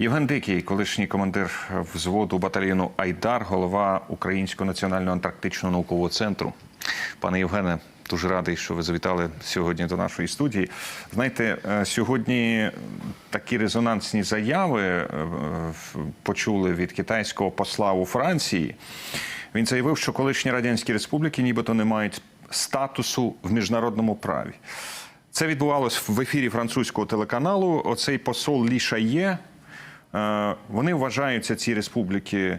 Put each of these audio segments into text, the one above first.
Євген Дикий, колишній командир взводу батальйону Айдар, голова Українського національного антарктичного наукового центру. Пане Євгене, дуже радий, що ви завітали сьогодні до нашої студії. Знаєте, е, сьогодні такі резонансні заяви е, почули від китайського посла у Франції. Він заявив, що колишні радянські республіки нібито не мають статусу в міжнародному праві. Це відбувалось в ефірі французького телеканалу. Оцей посол Лі Шає. Е, Вони вважаються ці республіки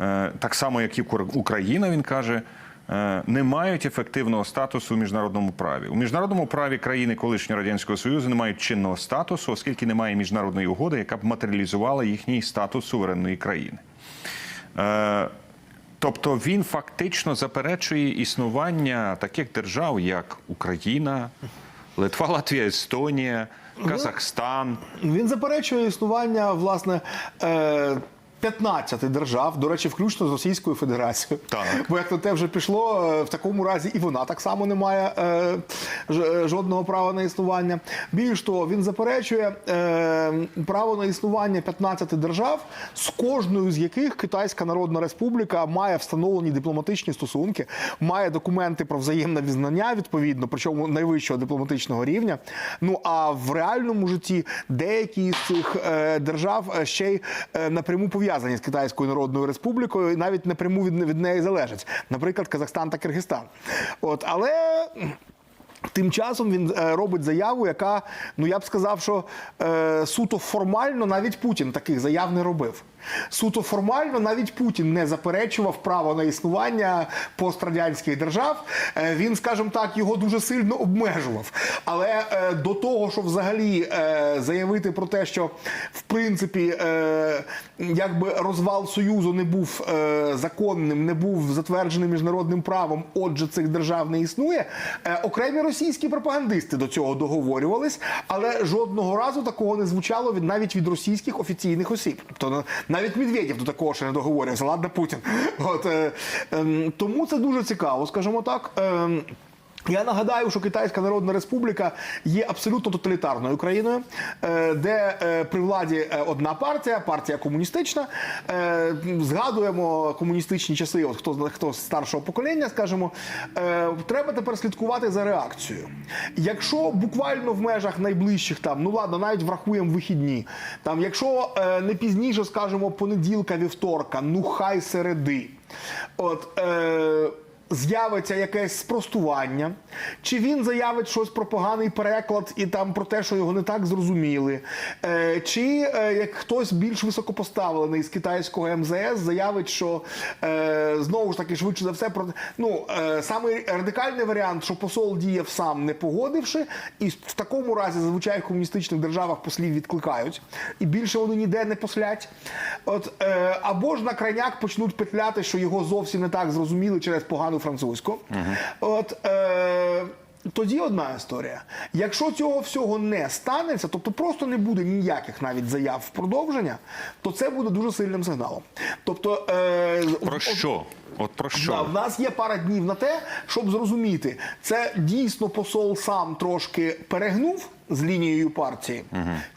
е, так само, як і Україна. Він каже, е, не мають ефективного статусу у міжнародному праві. У міжнародному праві країни колишнього радянського союзу не мають чинного статусу, оскільки немає міжнародної угоди, яка б матеріалізувала їхній статус суверенної країни. Тобто він фактично заперечує існування таких держав, як Україна, Литва, Латвія, Естонія, Казахстан. Він заперечує існування власне. Е... 15 держав, до речі, включно з Російською Федерацією. Так. Бо як на те вже пішло, е, в такому разі і вона так само не має е, е, жодного права на існування. Більш того, він заперечує е, право на існування 15 держав, з кожною з яких Китайська Народна Республіка має встановлені дипломатичні стосунки, має документи про взаємне визнання, відповідно, причому найвищого дипломатичного рівня. Ну а в реальному житті деякі з цих е, держав е, ще й е, напряму пов'язані з Китайською Народною Республікою, і навіть напряму від, від неї залежать, наприклад, Казахстан та Киргизстан. От але. Тим часом він е, робить заяву, яка, ну я б сказав, що е, суто формально навіть Путін таких заяв не робив. Суто формально навіть Путін не заперечував право на існування пострадянських держав. Е, він, скажімо так, його дуже сильно обмежував. Але е, до того, що взагалі е, заявити про те, що в принципі якби розвал союзу не був законним, не був затверджений міжнародним правом, отже, цих держав не існує. Окремі російські пропагандисти до цього договорювались, але жодного разу такого не звучало від навіть від російських офіційних осіб. Тобто навіть Медведєв до такого ще не договорився. Ладно, Путін. От е, е, тому це дуже цікаво, скажімо так. Ем, я нагадаю, що Китайська Народна Республіка є абсолютно тоталітарною країною, е, де е, при владі е, одна партія, партія комуністична. Згадуємо комуністичні часи. От хто хто з старшого покоління, скажімо, треба тепер слідкувати за реакцією. Якщо буквально в межах найближчих там, ну ладно, навіть врахуємо вихідні. Там, якщо не пізніше, скажімо, понеділка, вівторка, ну хай середи. От з'явиться якесь спростування, чи він заявить щось про поганий переклад і там про те, що його не так зрозуміли, е, чи е, як хтось більш високопоставлений з китайського МЗС заявить, що е, знову ж таки швидше за все про ну е, самий радикальний варіант, що посол діяв сам не погодивши, і в такому разі зазвичай в комуністичних державах послів відкликають, і більше вони ніде не послять. От е, або ж на крайняк почнуть петляти, що його зовсім не так зрозуміли через погану французьку. От е, тоді одна історія. Якщо цього всього не станеться, тобто просто не буде ніяких навіть заяв в продовження, то це буде дуже сильним сигналом. Тобто, е, Про от- що? От про Да, що? в нас є пара днів на те, щоб зрозуміти, це дійсно посол сам трошки перегнув з лінією партії,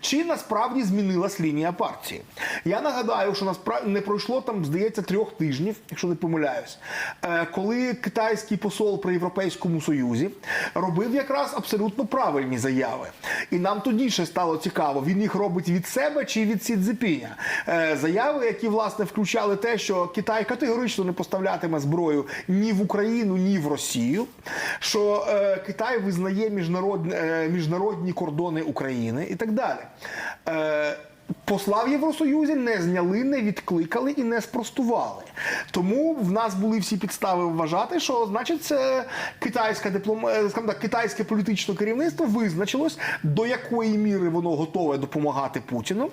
чи насправді змінилась лінія партії. Я нагадаю, що насправді не пройшло там, здається, трьох тижнів, якщо не помиляюсь, е, коли китайський посол при Європейському Союзі робив якраз абсолютно правильні заяви. І нам тоді ще стало цікаво, він їх робить від себе чи від Сі Цзепіня. Е, Заяви, які власне включали те, що Китай категорично не поставлятиме зброю ні в Україну, ні в Росію. Що е, Китай визнає міжнародні, міжнародні кордони України і так далі. Е, Посла в Євросоюзі не зняли, не відкликали і не спростували. Тому в нас були всі підстави вважати, що значить це китайська диплом... е, так, китайське політичне керівництво визначилось, до якої міри воно готове допомагати Путіну.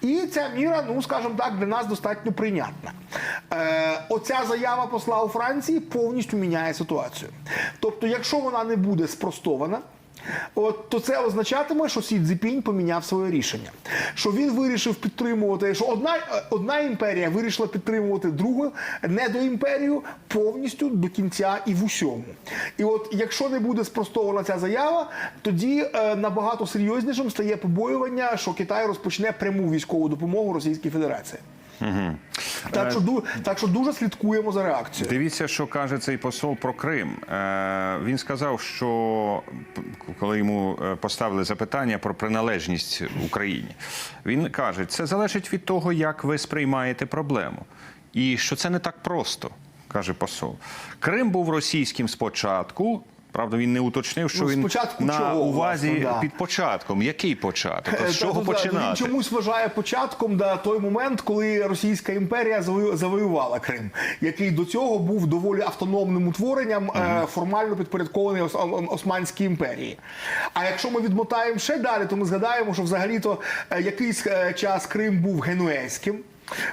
І ця міра, ну скажімо так, для нас достатньо прийнятна. Е, оця заява посла у Франції повністю міняє ситуацію. Тобто, якщо вона не буде спростована. От то це означатиме, що Сі Цзіпінь поміняв своє рішення. Що він вирішив підтримувати, що одна, одна імперія вирішила підтримувати другу недоімперію повністю до кінця і в усьому. І от якщо не буде спростована ця заява, тоді е, набагато серйознішим стає побоювання, що Китай розпочне пряму військову допомогу Російській Федерації. Так, що, ду- так що дуже слідкуємо за реакцією. Дивіться, що каже цей посол про Крим. Е, Він сказав, що коли йому е, поставили запитання про приналежність Україні, він каже, це залежить від того, як ви сприймаєте проблему, і що це не так просто, каже посол. Крим був російським спочатку. Правда, він не уточнив, що Ну, він спочатку на чого, увазі власне, да. під початком. Який початок? З Е, чого тобто, Він чомусь вважає початком да, той момент, коли Російська імперія завою- завоювала Крим, який до цього був доволі автономним утворенням, е, формально підпорядкований Ос- Ос- Османській імперії. А якщо ми відмотаємо ще далі, то ми згадаємо, що взагалі-то е, якийсь е, час Крим був генуезьким.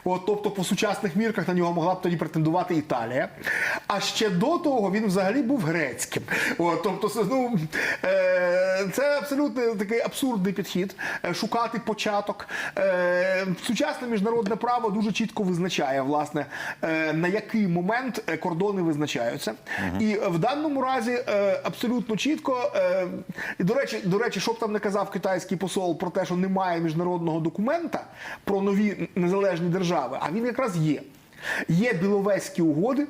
От, тобто, по сучасних мірках на нього могла б тоді претендувати Італія. А ще до того він взагалі був грецьким. От, тобто, ну, е, це абсолютно такий абсурдний підхід е, шукати початок. Е, сучасне міжнародне право дуже чітко визначає, власне, е, на який момент е, кордони визначаються. І в даному разі е, абсолютно чітко. Е, і до речі, до речі, що б там не казав китайський посол про те, що немає міжнародного документа про нові незалежні держави, а він якраз є. Є біловезькі угоди.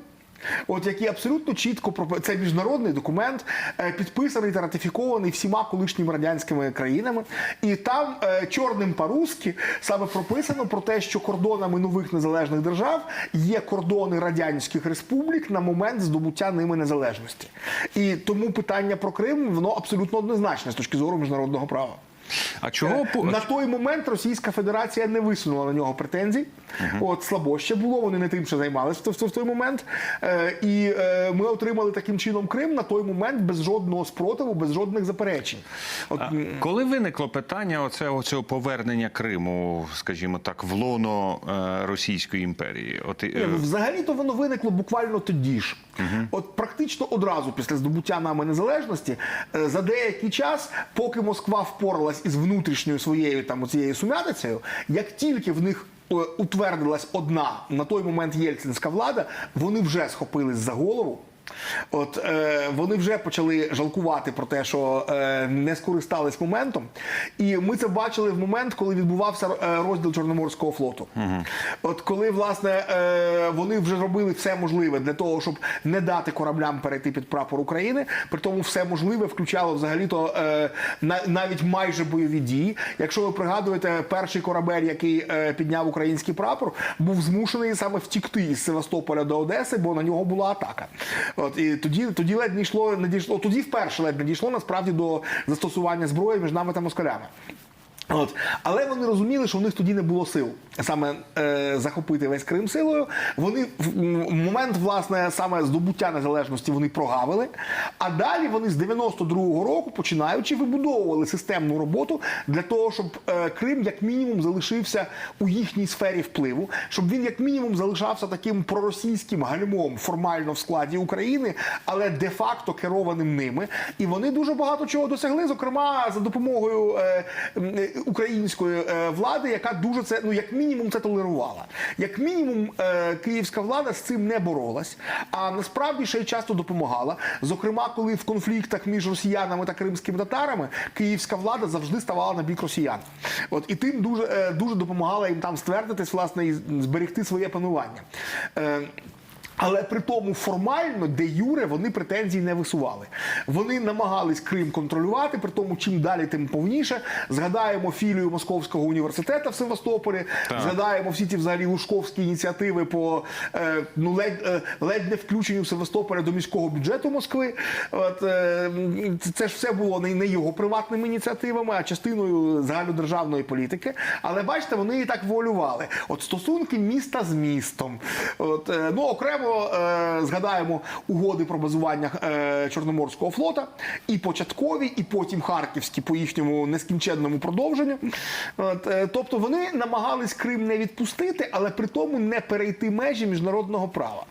От які абсолютно чітко це міжнародний документ, е, підписаний та ратифікований всіма колишніми радянськими країнами, і там е, чорним по-русски саме прописано про те, що кордонами нових незалежних держав є кордони радянських республік на момент здобуття ними незалежності. І тому питання про Крим воно абсолютно однозначне з точки зору міжнародного права. А чого На той момент Російська Федерація не висунула на нього претензій. От слабо ще було, вони не тим, що займалися в, той- в той момент. Е, і е, ми отримали таким чином Крим на той момент без жодного спротиву, без жодних заперечень. От, А коли виникло питання оце, цього повернення Криму, скажімо так, в лоно е, Російської імперії? От, е, ну, взагалі-то воно виникло буквально тоді ж. От практично одразу після здобуття нами незалежності, е, за деякий час, поки Москва впоралась із внутрішньою своєю там цією сумятицею, як тільки в них е, утвердилась одна на той момент єльцинська влада, вони вже схопились за голову. От е, вони вже почали жалкувати про те, що е, не скористались моментом, і ми це бачили в момент, коли відбувався е, розділ Чорноморського флоту. От коли власне е, вони вже робили все можливе для того, щоб не дати кораблям перейти під прапор України, при тому все можливе включало взагалі-то е, на, навіть майже бойові дії. Якщо ви пригадуєте, перший корабель, який е, підняв український прапор, був змушений саме втікти із Севастополя до Одеси, бо на нього була атака. От і тоді, тоді ледь не йшло, не дійшло. Тоді вперше ледь не дійшло насправді до застосування зброї між нами та москалями. От. Але вони розуміли, що в них тоді не було сил саме е, захопити весь Крим силою. Вони в момент власне саме здобуття незалежності вони прогавили. А далі вони з 92-го року, починаючи, вибудовували системну роботу для того, щоб е, Крим як мінімум залишився у їхній сфері впливу, щоб він як мінімум залишався таким проросійським гальмом формально в складі України, але де-факто керованим ними. І вони дуже багато чого досягли, зокрема за допомогою е, української е, влади, яка дуже це ну як мінімум це толерувала. Як мінімум, е, київська влада з цим не боролась, а насправді ще й часто допомагала. Зокрема, коли в конфліктах між росіянами та кримськими татарами київська влада завжди ставала на бік росіян. От і тим дуже, е, дуже допомагала їм там ствердитись, власне, і зберегти своє панування. Але при тому формально, де Юре, вони претензій не висували. Вони намагались Крим контролювати, при тому, чим далі, тим повніше. Згадаємо філію Московського університету в Севастополі, згадаємо всі ті взагалі лужковські ініціативи по е, ну ледь, е, ледь не включенню Севастополя до міського бюджету Москви. От е, це- це ж все було не, не його приватними ініціативами, а частиною загальнодержавної політики. Але бачите, вони і так волювали. От стосунки міста з містом. От, е, ну, окремо е, згадаємо угоди про базування е, Чорноморського флота, і початкові, і потім харківські по їхньому нескінченному продовженню. От, е, тобто вони намагались Крим не відпустити, але при тому не перейти межі міжнародного права.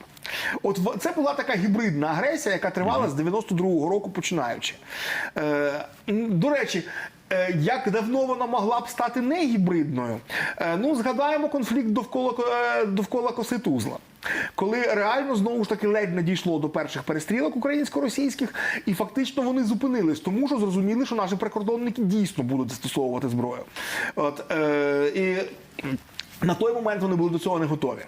От це була така гібридна агресія, яка тривала з 92-го року починаючи. Е, до речі. е, Як давно вона могла б стати не гібридною? Е, Ну, згадаємо конфлікт довкола, е, довкола коси Тузла. Коли реально знову ж таки ледь не дійшло до перших перестрілок українсько-російських, і фактично вони зупинились, тому що зрозуміли, що наші прикордонники дійсно будуть застосовувати зброю. От, е, і на той момент вони були до цього не готові.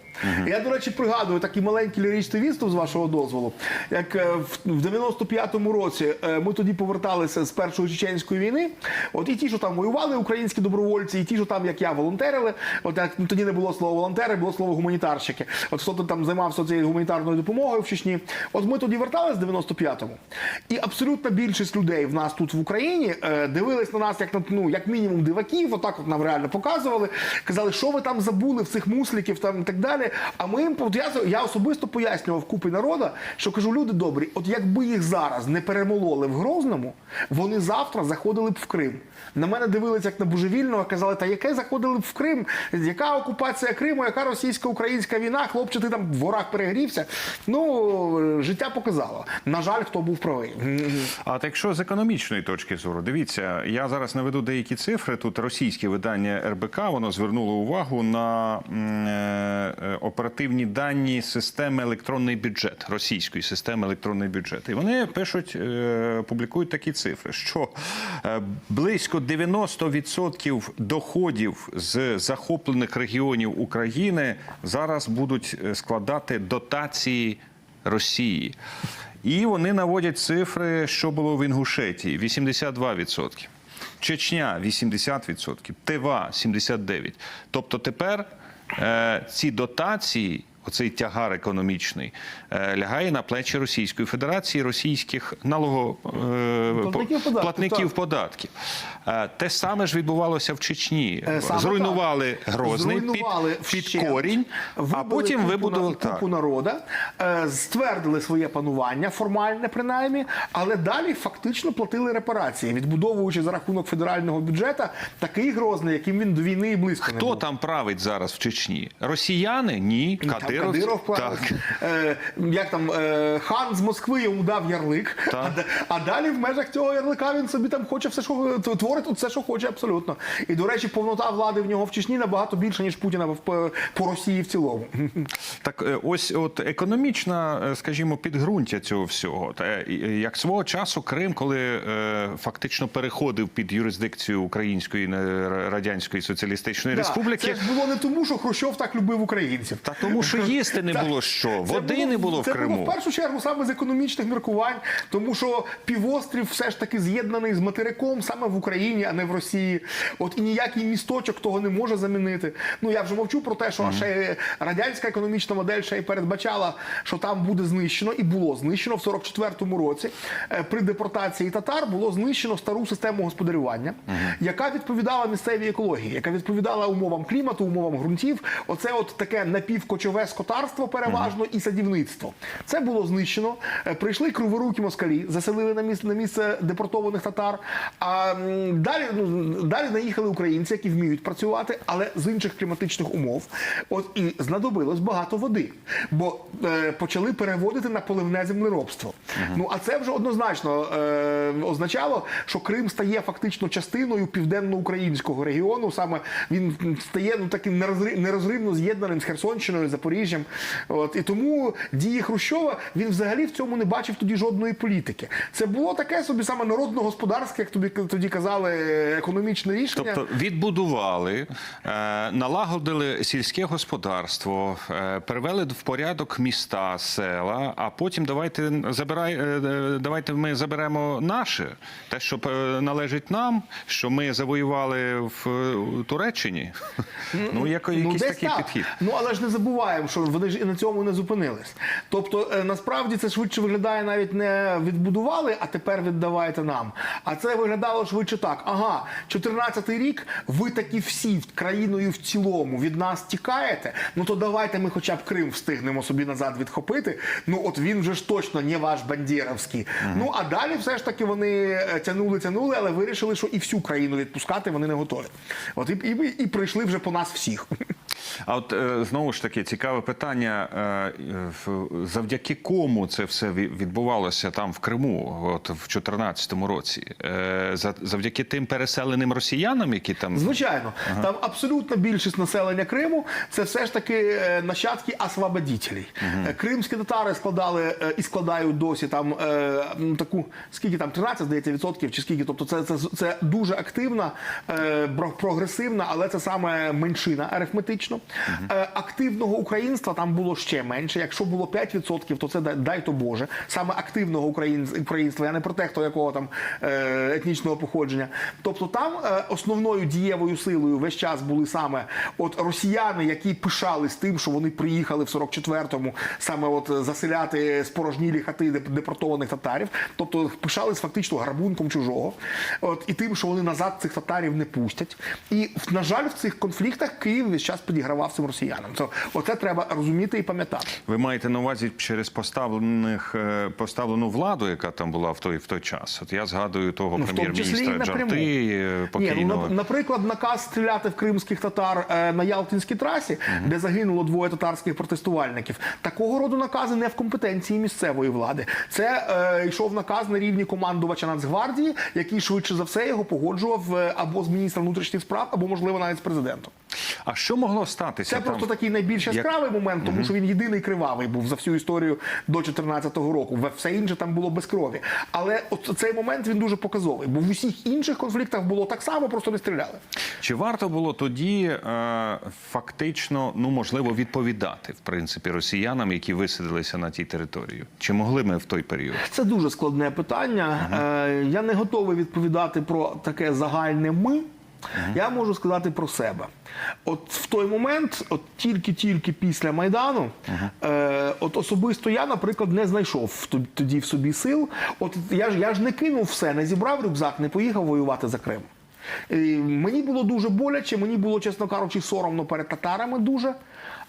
Я, до речі, пригадую такий маленький ліричний відступ з вашого дозволу. Як е, в в 95-му році е, ми тоді поверталися з першої чеченської війни. От і ті, що там воювали, українські добровольці, і ті, що там, як я, волонтерили. От як ну, тоді не було слова волонтери, було слово гуманітарщики. От хто там займався цією гуманітарною допомогою в Чечні. От ми тоді верталися в 95-му, і абсолютна більшість людей в нас тут в Україні е, дивились на нас як на ну як мінімум диваків. Отак от нам реально показували. Казали, що ви там забули в цих мусликів там і так далі. А ми їм я, я особисто пояснював купі народа, що кажу, люди добрі, от якби їх зараз не перемололи в Грозному, вони завтра заходили б в Крим. На мене дивилися як на божевільного, казали, та яке заходили б в Крим? Яка окупація Криму, яка російсько-українська війна? Хлопче, ти там в горах перегрівся. Ну життя показало. На жаль, хто був правий. А от якщо з економічної точки зору, дивіться, я зараз наведу деякі цифри. Тут російське видання РБК воно звернуло увагу на е, е, оперативні дані системи електронний бюджет російської системи електронний бюджет. І вони пишуть, е, публікують такі цифри, що близько 90% доходів з захоплених регіонів України зараз будуть складати дотації Росії. І вони наводять цифри, що було в Інгушетії 82%. Чечня 80%, Тива 79%. Тобто тепер е, ці дотації, оцей тягар економічний, е, лягає на плечі Російської Федерації, російських налого, е, Платників податків, податків. Е, те саме ж відбувалося в Чечні. Саме Зруйнували так. Грозний Зруйнували під, під корінь, а потім купу вибудували купу народа, ствердили своє панування, формальне принаймні, але далі фактично платили репарації, відбудовуючи за рахунок федерального бюджету такий грозний, яким він до війни і близько не Хто був. там править зараз в Чечні? Росіяни? Ні. Кадиров. Кадиров так. Е, як там е, хан з Москви йому дав ярлик, Так. а, а далі в межах цього ярлика він собі там хоче все, що творить тут все, що хоче, абсолютно. І до речі, повнота влади в нього в Чечні набагато більше, ніж Путіна в- по, по Росії в цілому. Так, е, ось от економічна, е, скажімо, підґрунтя цього всього. Та, е, Як свого часу Крим, коли е, фактично переходив під юрисдикцію Української Радянської Соціалістичної Да, Республіки. Це ж було не тому, що Хрущов так любив українців. Та тому, що їсти не було що, води не було в це було в першу чергу саме з економічних міркувань, тому що півострів все ж таки з'єднаний з материком саме в Україні, а не в Росії. От і ніякий місточок того не може замінити. Ну я вже мовчу про те, що ще радянська економічна модель ще й передбачала, що там буде знищено, і було знищено в 44-му році. Е, При депортації татар було знищено стару систему господарювання, яка відповідала місцевій екології, яка відповідала умовам клімату, умовам ґрунтів. Оце от таке напівкочове скотарство переважно і садівництво. Це було знищено. Е, Прийшли криворукі москалі, заселили на місце, на місце депортованих татар. А далі, ну, далі наїхали українці, які вміють працювати, але з інших кліматичних умов. От і знадобилось багато води, бо е, почали переводити на поливне землеробство. Ну а це вже однозначно е, означало, що Крим стає фактично частиною південноукраїнського регіону. Саме він стає ну таким нерозри- нерозривно з'єднаним з Херсонщиною, Запоріжжям. От і тому дії Хрущова він взагалі в цьому не бачив тоді жодної політики. Це було таке собі саме народно-господарське, як тобі тоді казали, економічне рішення. Тобто відбудували, е, налагодили сільське господарство, е, привели в порядок міста, села, а потім давайте забирай, е, е, давайте ми заберемо наше, те, що е, належить нам, що ми завоювали в е, Туреччині. Ну, як, якийсь такий так. підхід. Ну але ж не забуваємо, що вони ж і на цьому не зупинились. Тобто, е, насправді це швидше виглядає навіть не відбудували, а тепер віддавайте нам. А це виглядало швидше так. Ага, 14-й рік, ви такі всі країною в цілому від нас тікаєте. Ну то давайте ми хоча б Крим встигнемо собі назад відхопити. Ну от він вже ж точно не ваш бандєровський. Ну а далі все ж таки вони е, тянули, тянули, але вирішили, що і всю країну відпускати вони не готові. От і, і, і прийшли вже по нас всіх. А от е, знову ж таки цікаве питання: е, завдяки кому це все ві- відбувалося там в Криму, от в 2014 році? Е, за- Завдяки тим переселеним росіянам, які там Звичайно, там абсолютна більшість населення Криму це все ж таки нащадки освободітелей. Е, Кримські татари складали і складають досі там е, таку скільки там 13, здається, відсотків, чи скільки. Тобто, це, це, це дуже активна, прогресивна, але це саме меншина арифметично. Е, Активного українства там було ще менше. Якщо було 5%, то це дай, то Боже. Саме активного українства. Я не про те, хто якого там е, етнічного походження. Тобто там е, основною дієвою силою весь час були саме от росіяни, які пишались тим, що вони приїхали в 44-му саме от заселяти спорожнілі хати депортованих татарів. Тобто пишались фактично грабунком чужого. От і тим, що вони назад цих татарів не пустять. І на жаль, в цих конфліктах Київ весь час підігравав цим росіянам. Це оце треба розуміти і пам'ятати. ви маєте на увазі через поставлених е, поставлену владу, яка там була в той в той час. От я згадую того Ну, прем'єр-міністра Ні, ну, наприклад, наказ стріляти в кримських татар е, на Ялтинській трасі, де загинуло двоє татарських протестувальників. Такого роду накази не в компетенції місцевої влади. Це е, йшов наказ на рівні командувача Нацгвардії, який швидше за все його погоджував е, або з міністра внутрішніх справ, або можливо навіть з президентом. А що могло статися? Це там? просто такий найбільш Як- яскравий момент, тому що він єдиний кривавий був за всю історію до 2014 року. Все інше там було без крові. Але от цей момент він дуже показовий, бо в усіх інших конфліктах було так само, просто не стріляли. Чи варто було тоді е, фактично, ну можливо, відповідати в принципі росіянам, які висадилися на тій території? Чи могли ми в той період? Це дуже складне питання. Е, я не готовий відповідати про таке загальне ми. Я можу сказати про себе. От в той момент, от тільки-тільки після Майдану, е, от особисто я, наприклад, не знайшов тоді в собі сил. От я ж я ж не кинув все, не зібрав рюкзак, не поїхав воювати за Крим. Мені було дуже боляче, мені було, чесно кажучи, соромно перед татарами дуже.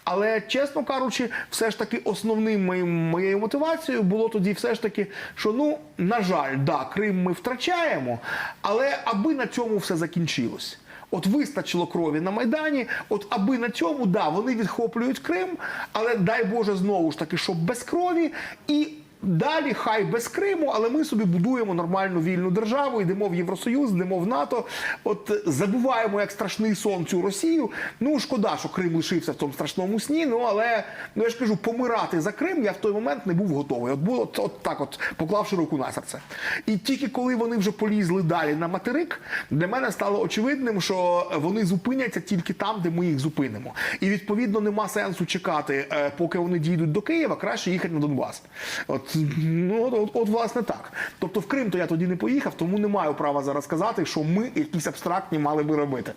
Але, чесно кажучи, все ж таки основним моїм моєю мотивацією було тоді все ж таки, що ну, на жаль, да, Крим ми втрачаємо, але аби на цьому все закінчилось. От вистачило крові на Майдані, от аби на цьому, да, вони відхоплюють Крим, але дай Боже знову ж таки, щоб без крові і. Далі хай без Криму, але ми собі будуємо нормальну вільну державу, йдемо в Євросоюз, йдемо в НАТО. От е, забуваємо як страшний сон цю Росію. Ну шкода, що Крим лишився в тому страшному сні. Ну але ну я ж кажу, помирати за Крим я в той момент не був готовий. От було от, так, от поклавши руку на серце. І тільки коли вони вже полізли далі на материк, для мене стало очевидним, що вони зупиняться тільки там, де ми їх зупинимо. І відповідно нема сенсу чекати, е, поки вони дійдуть до Києва, краще їхати на Донбас. От ну от, от, власне так. Тобто в Крим то я тоді не поїхав, тому не маю права зараз сказати, що ми якісь абстрактні мали би робити.